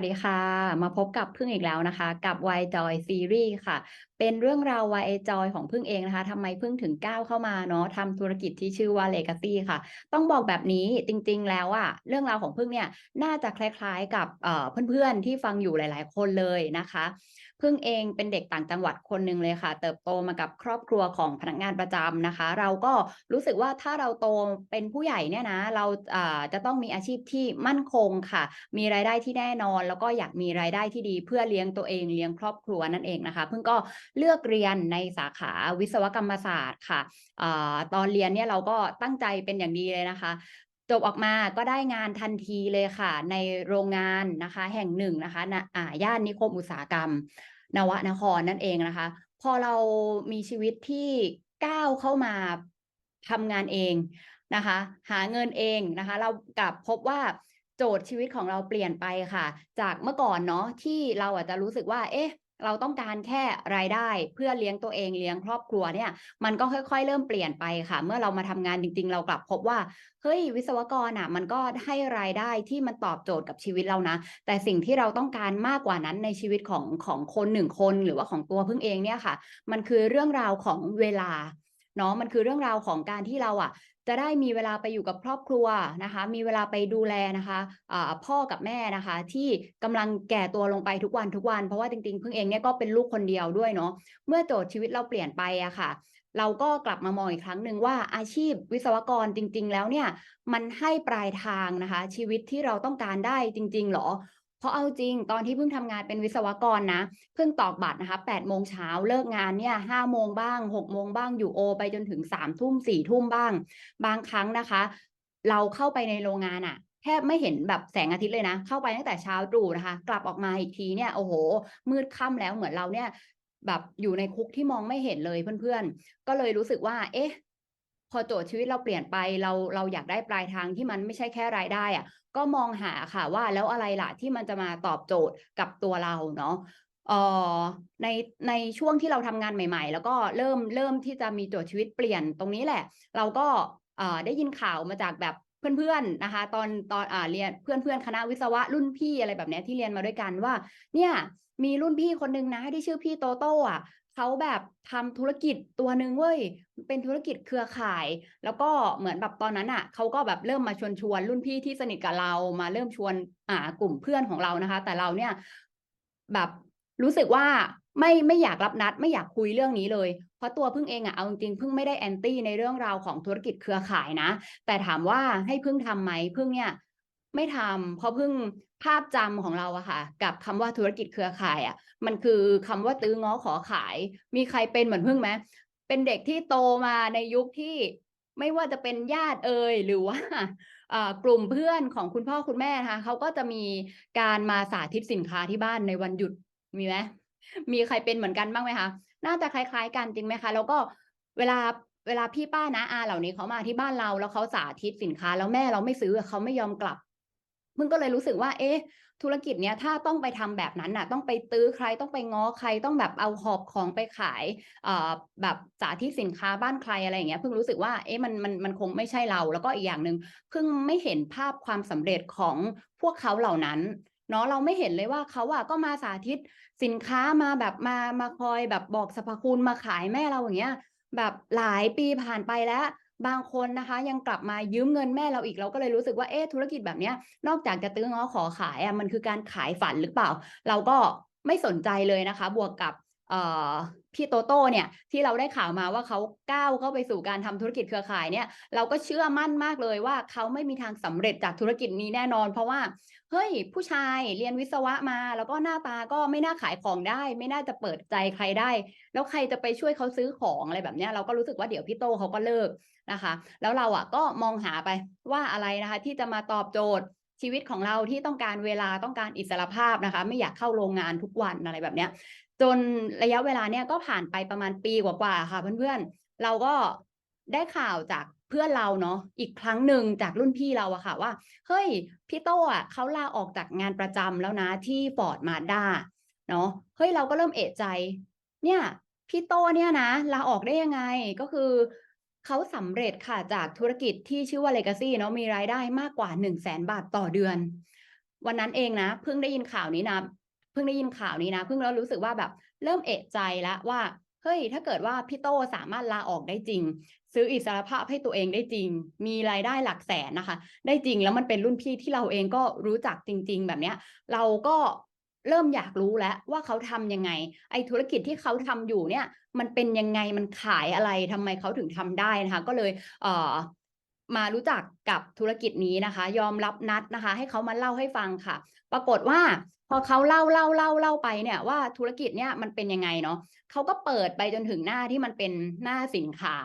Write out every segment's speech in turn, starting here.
สวัสดีค่ะ มาพบกับพึ่งอีกแล้วนะคะ กับ Why Joy Series ค่ะ เป็นเรื่องราว Why Joy ของพึ่งเองนะคะทำไมพึ่งถึงก้าวเข้ามาเนาะทำธุรกิจที่ชื่อว่า Legacy ค่ะ ต้องบอกแบบนี้จริง ๆ แล้วอะเรื่องราวของพึ่งเนี่ยน่าจะคล้าย ๆ กับเพื่อนๆที่ฟังอยู่หลาย ๆ คนเลยนะคะ พึ่งเองเป็นเด็กต่างจังหวัดคนหนึ่งเลยค่ะ เติบโตมากับครอบครัวของพนักงานประจำนะคะ เราก็รู้สึกว่าถ้าเราโตเป็นผู้ใหญ่เนี่ยนะ เราจะต้องมีอาชีพที่มั่นคงค่ะ มีรายได้ที่แน่นอน แล้วก็อยากมีรายได้ที่ดีเพื่อเลี้ยงตัวเองเลี้ยงครอบครัวนั่นเองนะคะพึ่งก็เลือกเรียนในสาขาวิศวกรรมศาสตร์ค่ะอตอนเรียนเนี่ยเราก็ตั้งใจเป็นอย่างดีเลยนะคะ จบออกมาก็ได้งานทันทีเลยค่ะ ในโรงงานนะคะ แห่งหนึ่งนะคะณอ่าย่านนิคมอุตสาหกรรม นวนครนั่นเองนะคะ พอเรามีชีวิตที่ก้าวเข้ามาทำงานเองนะคะ หาเงินเองนะคะ เรากลับพบว่าโจทย์ชีวิตของเราเปลี่ยนไปค่ะ จากเมื่อก่อนเนาะที่เราอาจจะรู้สึกว่า เอ๊ะ เราต้องการแค่รายได้เพื่อเลี้ยงตัวเองเลี้ยงครอบครัวเนี่ย มันก็ค่อยๆ เริ่มเปลี่ยนไปค่ะ เมื่อเรามาทำงานจริง ๆ เรากลับพบว่าเฮ้ยวิศวกรน่ะมันก็ให้รายได้ที่มันตอบโจทย์กับชีวิตเรานะ แต่สิ่งที่เราต้องการมากกว่านั้นในชีวิตของของคนหนึ่งคนหรือว่าของตัวพึ่งเองเนี่ยค่ะ มันคือเรื่องราวของเวลาเนาะมันคือเรื่องราวของการที่เราอะ จะได้มีเวลาไปอยู่กับครอบครัวนะคะ มีเวลาไปดูแลนะคะอ่าพ่อกับแม่นะคะ ที่กำลังแก่ตัวลงไปทุกวันทุกวัน เพราะว่าจริงๆ พึ่งเองเนี่ยก็เป็นลูกคนเดียวด้วยเนาะเมื่อโจทย์ชีวิตเราเปลี่ยนไปอะค่ะ เราก็กลับมามองอีกครั้งหนึ่งว่าอาชีพวิศวกรจริง ๆ แล้วเนี่ยมันให้ปลายทางนะคะ ชีวิตที่เราต้องการได้จริง ๆ หรอ เพราะเอาจริงตอนที่เพิ่งทำงานเป็นวิศวกรนะ เพิ่งตอกบัตรนะคะ8โมงเช้าเลิกงานเนี่ย5โมงบ้าง6โมงบ้างอยู่โอ ไปจนถึง3ทุ่ม4ทุ่มบ้าง บางครั้งนะคะ เราเข้าไปในโรงงานอะแทบไม่เห็นแบบแสงอาทิตย์เลยนะ เข้าไปตั้งแต่เช้าตรู่นะคะ กลับออกมาอีกทีเนี่ยโอ้โห มืดค่ำแล้วเหมือนเราเนี่ยแบบอยู่ในคุกที่มองไม่เห็นเลยเพื่อนๆ ก็เลยรู้สึกว่า เอ๊ะ พอโจทย์ชีวิตเราเปลี่ยนไปเราเราอยากได้ปลายทางที่มันไม่ใช่แค่รายได้อะก็มองหาค่ะว่าแล้วอะไรล่ะที่มันจะมาตอบโจทย์กับตัวเราเนาะเอ่อในในช่วงที่เราทำงานใหม่ ๆ แล้วก็เริ่มเริ่มที่จะมีโจทย์ชีวิตเปลี่ยนตรงนี้แหละ เราก็เอ่อได้ยินข่าวมาจากแบบเพื่อนๆนะคะ ตอนตอนอ่าเรียนเพื่อนๆคณะวิศวะรุ่นพี่อะไรแบบนี้ที่เรียนมาด้วยกันว่า เนี่ยมีรุ่นพี่คนนึงนะที่ชื่อพี่โตโต้อะ เขาแบบทำธุรกิจตัวหนึ่งเว้ยเป็นธุรกิจเครือข่าย แล้วก็เหมือนแบบตอนนั้นอะเขาก็แบบเริ่มมาชวนชวนรุ่นพี่ที่สนิทกับเรามาเริ่มชวนอ่ากลุ่มเพื่อนของเรานะคะ แต่เราเนี่ยแบบรู้สึกว่าไม่ไม่อยากรับนัด ไม่อยากคุยเรื่องนี้เลย เพราะตัวพึ่งเองอะเอาจริงๆพึ่งไม่ได้แอนตี้ในเรื่องราวของธุรกิจเครือข่ายนะ แต่ถามว่าให้พึ่งทำไหมพึ่งเนี่ย ไม่ทำเพราะพึ่ง ภาพจำของเราอะค่ะ กับคำว่าธุรกิจเครือข่ายอะมันคือคำว่าตื้อง้อขอขาย มีใครเป็นเหมือนพึ่งไหมเป็นเด็กที่โตมาในยุคที่ไม่ว่าจะเป็นญาติเอ่ยหรือว่าอ่ากลุ่มเพื่อนของคุณพ่อคุณแม่นะคะเขาก็จะมีการมาสาธิตสินค้าที่บ้านในวันหยุดมีไหมมีใครเป็นเหมือนกันบ้างไหมคะน่าจะคล้าย ๆ กันจริงไหมคะแล้วก็เวลาเวลาพี่ป้านะอาเหล่านี้เขามาที่บ้านเราแล้วเขาสาธิตสินค้า แล้วแม่เราไม่ซื้อเขาไม่ยอมกลับ มึงก็เลยรู้สึกว่า เอ๊ะ ธุรกิจเนี้ยถ้าต้องไปทำแบบนั้นน่ะ ต้องไปตื้อใครต้องไปง้อใครต้องแบบเอาหอบของไปขายเอ่อแบบสาธิตสินค้าบ้านใครอะไรอย่างเงี้ยเพิ่งรู้สึกว่าเอ๊ะมันมันมันคงไม่ใช่เรา แล้วก็อีกอย่างหนึ่งเพิ่งไม่เห็นภาพความสำเร็จของพวกเขาเหล่านั้นเนาะเราไม่เห็นเลยว่าเขาอะก็มาสาธิตสินค้ามาแบบมามาคอยแบบบอกสรรพคุณมาขายแม่เราอย่างเงี้ยแบบหลายปีผ่านไปแล้ว บางคนนะคะ ยังกลับมายืมเงินแม่เราอีกเราก็เลยรู้สึกว่าเอ๊ะธุรกิจแบบเนี้ยนอกจากจะตื้อง้อขอขายอะมันคือการขายฝันหรือเปล่า เราก็ไม่สนใจเลยนะคะ บวกกับ พี่โตโต้เนี่ยที่เราได้ข่าวมาว่าเขาก้าวเข้าไปสู่การทำธุรกิจเครือข่ายเนี่ยเราก็เชื่อมั่นมากเลยว่าเขาไม่มีทางสำเร็จจากธุรกิจนี้แน่นอน เพราะว่าเฮ้ยผู้ชายเรียนวิศวะมา แล้วก็หน้าตาก็ไม่น่าขายของได้ ไม่น่าจะเปิดใจใครได้ แล้วใครจะไปช่วยเขาซื้อของอะไรแบบเนี้ยเราก็รู้สึกว่าเดี๋ยวพี่โตเขาก็เลิกนะคะ แล้วเราอะก็มองหาไปว่าอะไรนะคะ ที่จะมาตอบโจทย์ชีวิตของเราที่ต้องการเวลาต้องการอิสรภาพนะคะ ไม่อยากเข้าโรงงานทุกวันอะไรแบบเนี้ย จนระยะเวลาเนี่ยก็ผ่านไปประมาณปีกว่าๆค่ะเพื่อนๆ เราก็ได้ข่าวจากเพื่อนเราเนาะอีกครั้งหนึ่งจากรุ่นพี่เราอะค่ะว่า เฮ้ยพี่โต้อะเขาลาออกจากงานประจำแล้วนะที่ฟอร์ดมาด้าเนาะเฮ้ยเราก็เริ่มเอะใจ เนี่ยพี่โต้เนี่ยนะลาออกได้ยังไงก็คือเขาสำเร็จค่ะจากธุรกิจที่ชื่อว่า Legacy เนาะมีรายได้มากกว่า 1 0 0 0 0แสนบาทต่อเดือน วันนั้นเองนะเพิ่งได้ยินข่าวนี้นะ เพิ่งได้ยินข่าวนี้นะเพิ่งแล้วรู้สึกว่าแบบเริ่มเอะใจแล้วว่าเฮ้ยถ้าเกิดว่าพี่โตสามารถลาออกได้จริง ซื้ออิสรภาพให้ตัวเองได้จริง มีรายได้หลักแสนนะคะ ได้จริงแล้วมันเป็นรุ่นพี่ที่เราเองก็รู้จักจริง ๆ แบบเนี้ย เราก็เริ่มอยากรู้แล้วว่าเขาทำยังไง ไอ้ธุรกิจที่เขาทำอยู่เนี่ย มันเป็นยังไงมันขายอะไรทำไมเขาถึงทำได้นะคะ ก็เลยเอ่อมารู้จักกับธุรกิจนี้นะคะ ยอมรับนัดนะคะ ให้เขามาเล่าให้ฟังค่ะ ปรากฏว่าพอเขาเล่าเล่าเล่าเล่าไปเนี่ยว่าธุรกิจเนี่ยมันเป็นยังไงเนาะเขาก็เปิดไปจนถึงหน้าที่มันเป็นหน้าสินค้า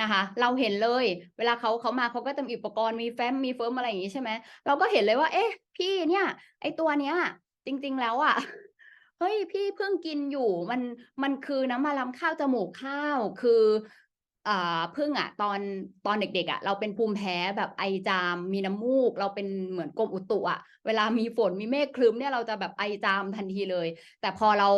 นะคะ เราเห็นเลย เวลาเขาเขามาเขาก็จะมีอุปกรณ์มีแฟ้มมีเฟิร์มอะไรอย่างงี้ใช่ไหมเราก็เห็นเลยว่า เอ๊ะ พี่เนี่ย ไอตัวเนี้ย จริง ๆ แล้วอะเฮ้ยพี่เพิ่งกินอยู่มันมันคือน้ำมะลำข้าวจมูกข้าว คือ พึ่งอะตอนตอนเด็กๆอะเราเป็นภูมิแพ้แบบไอจามมีน้ำมูก เราเป็นเหมือนกรมอุตุอะเวลามีฝนมีเมฆครึ้มเนี่ยเราจะแบบไอจามทันทีเลย แต่พอเรา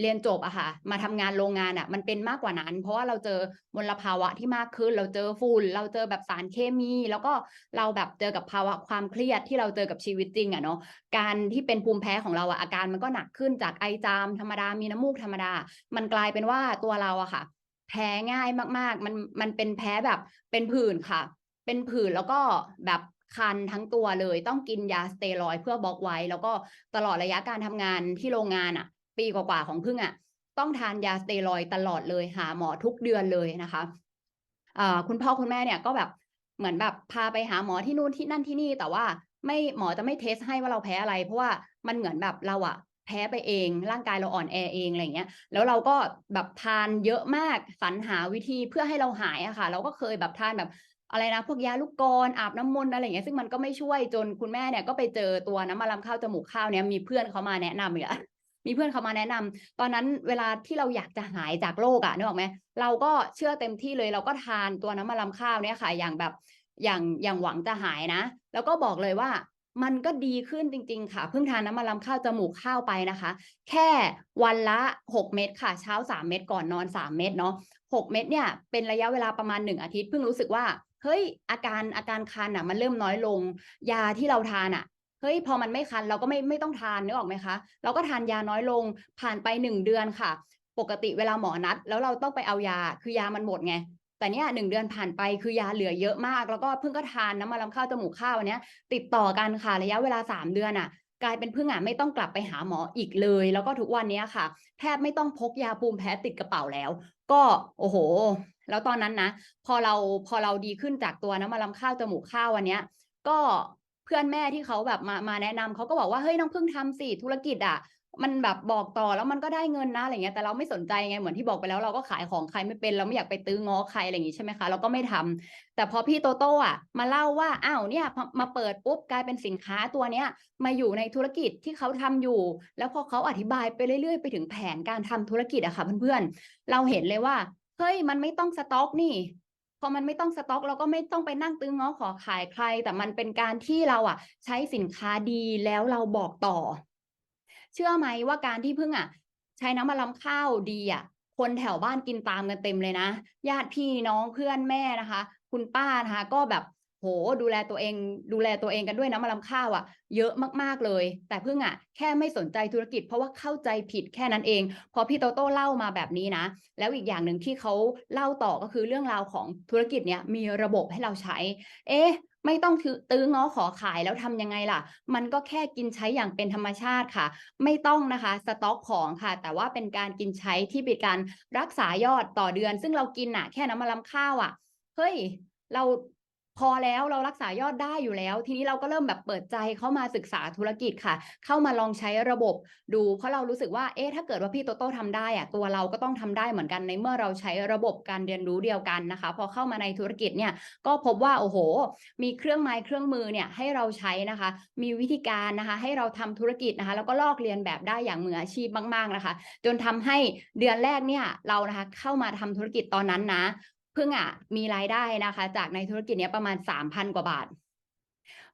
เรียนจบอะค่ะ มาทำงานโรงงานอะมันเป็นมากกว่านั้น เพราะว่าเราเจอมลภาวะที่มากขึ้น เราเจอฝุ่นเราเจอแบบสารเคมี แล้วก็เราแบบเจอกับภาวะความเครียดที่เราเจอกับชีวิตจริงอะเนาะการที่เป็นภูมิแพ้ของเราอะอาการมันก็หนักขึ้นจากไอจามธรรมดามีน้ำมูกธรรมดา มันกลายเป็นว่าตัวเราอะค่ะ แพ้ง่ายมาก ๆ มันมันเป็นแพ้แบบเป็นผื่นค่ะ เป็นผื่นแล้วก็แบบคันทั้งตัวเลยต้องกินยาสเตียรอยเพื่อบล็อกไว้ แล้วก็ตลอดระยะการทำงานที่โรงงานอะปีกว่าๆของพึ่งอะต้องทานยาสเตียรอยตลอดเลยหาหมอทุกเดือนเลยนะคะคุณพ่อคุณแม่เนี่ยก็แบบเหมือนแบบพาไปหาหมอที่นู่นที่นั่นที่นี่แต่ว่าไม่หมอจะไม่เทสให้ว่าเราแพ้อะไร เพราะว่ามันเหมือนแบบเราอะ แพ้ไปเอง ร่างกายเราอ่อนแอเองอะไรเงี้ย แล้วเราก็แบบทานเยอะมากสรรหาวิธีเพื่อให้เราหายอะค่ะ เราก็เคยแบบทานแบบอะไรนะพวกยาลูกกรอนอาบน้ำมนต์อะไรอย่างเงี้ยซึ่งมันก็ไม่ช่วยจนคุณแม่เนี่ยก็ไปเจอตัวน้ำมะลำข้าวจมูกข้าวเนี่ยมีเพื่อนเขามาแนะนำอีกแล้วมีเพื่อนเขามาแนะนำตอนนั้นเวลาที่เราอยากจะหายจากโรคอะนึกออกไหมเราก็เชื่อเต็มที่เลยเราก็ทานตัวน้ำมะลำข้าวเนี่ยค่ะ อย่างแบบอย่างอย่างหวังจะหายนะ แล้วก็บอกเลยว่า มันก็ดีขึ้นจริง ๆ ค่ะ เพิ่งทานน้ำมะลำข้าวจมูกข้าวไปนะคะ แค่วันละ 6 เม็ดค่ะ เช้า 3 เม็ดก่อนนอน 3 เม็ดเนาะ6เม็ดเนี่ยเป็นระยะเวลาประมาณ 1 อาทิตย์เพิ่งรู้สึกว่า เฮ้ยอาการอาการคันอะมันเริ่มน้อยลง ยาที่เราทานอะเฮ้ยพอมันไม่คันเราก็ไม่ไม่ต้องทานนึกออกไหมคะ เราก็ทานยาน้อยลงผ่านไป 1 เดือนค่ะ ปกติเวลาหมอนัด แล้วเราต้องไปเอายาคือยามันหมดไง แต่เนี่ยหนึ่งเดือนผ่านไปคือยาเหลือเยอะมาก แล้วก็เพิ่งก็ทานน้ำมะลำข้าวจมูกข้าวอันเนี้ยติดต่อกันค่ะระยะเวลา 3 เดือนอะกลายเป็นพึ่งอะไม่ต้องกลับไปหาหมออีกเลย แล้วก็ทุกวันเนี้ยค่ะ แทบไม่ต้องพกยาภูมิแพ้ติดกระเป๋าแล้ว ก็โอ้โฮแล้วตอนนั้นนะพอเราพอเราดีขึ้นจากตัวน้ำมะลำข้าวจมูกข้าวอันเนี้ยก็เพื่อนแม่ที่เขาแบบมามาแนะนำเขาก็บอกว่าเฮ้ยน้องพึ่งทำสิธุรกิจอะ มันแบบบอกต่อแล้วมันก็ได้เงินนะอะไรเงี้ยแต่เราไม่สนใจไงเหมือนที่บอกไปแล้วเราก็ขายของใครไม่เป็นเราไม่อยากไปตื้อง้อใครอะไรอย่างงี้ใช่ไหมคะเราก็ไม่ทำแต่พอพี่โตโต้อะมาเล่าว่าอ้าวเนี่ยมาเปิดปุ๊บกลายเป็นสินค้าตัวเนี้ยมาอยู่ในธุรกิจที่เขาทำอยู่ แล้วพอเขาอธิบายไปเรื่อยๆ ไปถึงแผนการทำธุรกิจอะค่ะเพื่อนๆ เราเห็นเลยว่าเฮ้ยมันไม่ต้องสต๊อกนี่พอมันไม่ต้องสต๊อกเราก็ไม่ต้องไปนั่งตื้อง้อขอขายใคร แต่มันเป็นการที่เราอะ ใช้สินค้าดีแล้วเราบอกต่อ เชื่อไหมว่าการที่พึ่งอะ ใช้น้ำมะลำข้าวดีอะ คนแถวบ้านกินตามกันเต็มเลยนะ ญาติพี่น้องเพื่อนแม่นะคะ คุณป้านะคะ ก็แบบ โอ้โฮดูแลตัวเอง ดูแลตัวเองกันด้วยน้ำมะลำข้าวอะเยอะมากๆเลย แต่เพึ่งอะแค่ไม่สนใจธุรกิจ เพราะว่าเข้าใจผิดแค่นั้นเอง พอพี่โตโต้เล่ามาแบบนี้นะ แล้วอีกอย่างหนึ่งที่เขาเล่าต่อก็คือเรื่องราวของธุรกิจเนี้ยมีระบบให้เราใช้ เอ๊ะไม่ต้องทือตื้อง้อขอขายแล้วทำยังไงล่ะ มันก็แค่กินใช้อย่างเป็นธรรมชาติค่ะ ไม่ต้องนะคะสต๊อกของค่ะ แต่ว่าเป็นการกินใช้ที่เป็นการรักษายอดต่อเดือน ซึ่งเรากินน่ะ แค่น้ำมะลำข้าวอะเฮ้ยเรา พอแล้วเรารักษายอดได้อยู่แล้ว ทีนี้เราก็เริ่มแบบเปิดใจเข้ามาศึกษาธุรกิจค่ะ เข้ามาลองใช้ระบบดู เพราะเรารู้สึกว่าเอ๊ะถ้าเกิดว่าพี่โตโต้ทำได้อะตัวเราก็ต้องทำได้เหมือนกันในเมื่อเราใช้ระบบการเรียนรู้เดียวกันนะคะ พอเข้ามาในธุรกิจเนี่ยก็พบว่าโอ้โฮมีเครื่องไม้เครื่องมือเนี่ยให้เราใช้นะคะ มีวิธีการนะคะ ให้เราทำธุรกิจนะคะ แล้วก็ลอกเลียนแบบได้อย่างมืออาชีพมาก ๆนะคะ จนทำให้เดือนแรกเนี่ยเรานะคะเข้ามาทำธุรกิจตอนนั้นนะ พิ่งอะมีรายได้นะคะ จากในธุรกิจนี้ประมาณสามพันกว่าบาท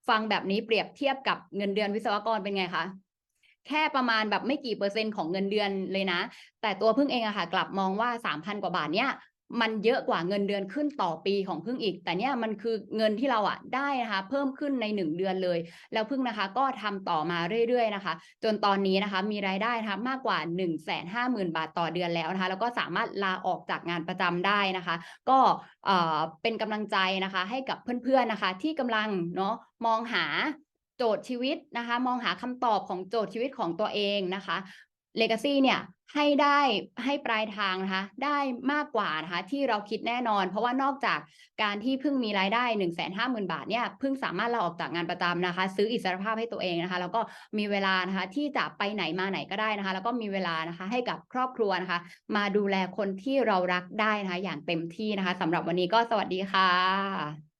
ฟังแบบนี้เปรียบเทียบกับเงินเดือนวิศวกรเป็นไงคะแค่ประมาณแบบไม่กี่เปอร์เซ็นต์ของเงินเดือนเลยนะ แต่ตัวพึ่งเองอะค่ะ กลับมองว่าสามพันกว่าบาทเนี้ย มันเยอะกว่าเงินเดือนขึ้นต่อปีของพึ่งอีก แต่เนี่ยมันคือเงินที่เราอะได้นะคะ เพิ่มขึ้นใน 1 เดือนเลย แล้วพึ่งนะคะก็ทำต่อมาเรื่อยๆนะคะ จนตอนนี้นะคะมีรายได้นะคะมากกว่า 150,000 บาทต่อเดือนแล้วนะคะ แล้วก็สามารถลาออกจากงานประจำได้นะคะ ก็เอ่อเป็นกำลังใจนะคะ ให้กับเพื่อนๆนะคะ ที่กำลังเนาะมองหาโจทย์ชีวิตนะคะ มองหาคำตอบของโจทย์ชีวิตของตัวเองนะคะ Legacy เนี่ยให้ได้ให้ปลายทางนะคะได้มากกว่านะคะที่เราคิดแน่นอน เพราะว่านอกจากการที่เพิ่งมีรายได้ 150,000 บาทเนี่ยเพิ่งสามารถลาออกจากงานประจำนะคะ ซื้ออิสรภาพให้ตัวเองนะคะ แล้วก็มีเวลานะคะที่จะไปไหนมาไหนก็ได้นะคะ แล้วก็มีเวลานะคะให้กับครอบครัวนะคะ มาดูแลคนที่เรารักได้นะคะอย่างเต็มที่นะคะสำหรับวันนี้ก็สวัสดีค่ะ